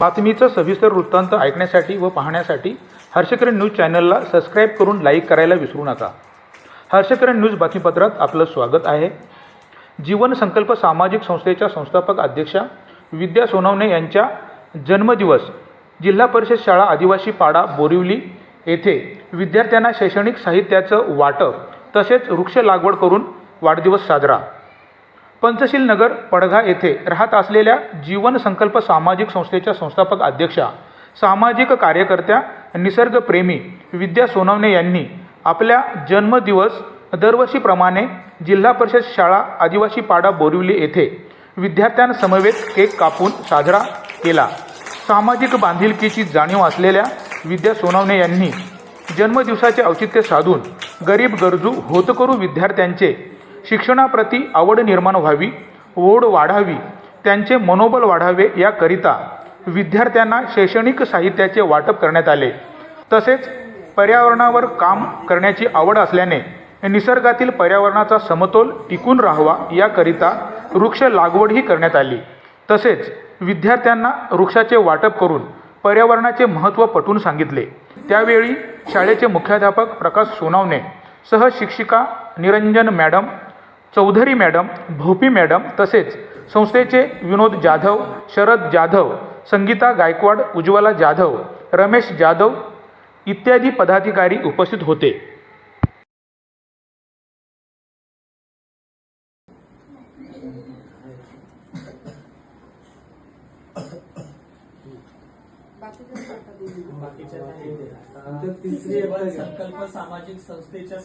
बातमीचं सविस्तर वृत्तांत ऐकण्यासाठी व पाहण्यासाठी हर्षकरण न्यूज चॅनलला सबस्क्राईब करून लाईक करायला विसरू नका. हर्षकरण न्यूज बातमीपत्रात आपलं स्वागत आहे. जीवन संकल्प सामाजिक संस्थेच्या संस्थापक अध्यक्षा विद्या सोनवणे यांच्या जन्मदिवस जिल्हा परिषद शाळा आदिवासी पाडा बोरिवली येथे विद्यार्थ्यांना शैक्षणिक साहित्याचं वाटप तसेच वृक्ष लागवड करून वाढदिवस साजरा. पंचशील नगर पडघा येथे राहत असलेल्या जीवन संकल्प सामाजिक संस्थेच्या संस्थापक अध्यक्षा सामाजिक कार्यकर्त्या निसर्गप्रेमी विद्या सोनवणे यांनी आपल्या जन्मदिवस दरवर्षीप्रमाणे जिल्हा परिषद शाळा आदिवासी पाडा बोरिवली येथे विद्यार्थ्यांसमवेत केक कापून साजरा केला. सामाजिक बांधिलकीची जाणीव असलेल्या विद्या सोनवणे यांनी जन्मदिवसाचे औचित्य साधून गरीब गरजू होतकरू विद्यार्थ्यांचे शिक्षणाप्रती आवड निर्माण व्हावी ओढ वाढावी त्यांचे मनोबल वाढावे याकरिता विद्यार्थ्यांना शैक्षणिक साहित्याचे वाटप करण्यात आले. तसेच पर्यावरणावर काम करण्याची आवड असल्याने निसर्गातील पर्यावरणाचा समतोल टिकून राहावा याकरिता वृक्ष लागवडही करण्यात आली. तसेच विद्यार्थ्यांना वृक्षाचे वाटप करून पर्यावरणाचे महत्त्व पटवून सांगितले. त्यावेळी शाळेचे मुख्याध्यापक Prakash Sonawane सहशिक्षिका Niranjan madam Chaudhari madam Bhopi madam तसेच संस्थेचे विनोद जाधव शरद जाधव संगीता गायकवाड उज्ज्वला जाधव रमेश जाधव इत्यादी पदाधिकारी उपस्थित होते. संकल्प सामाजिक संस्थेच्या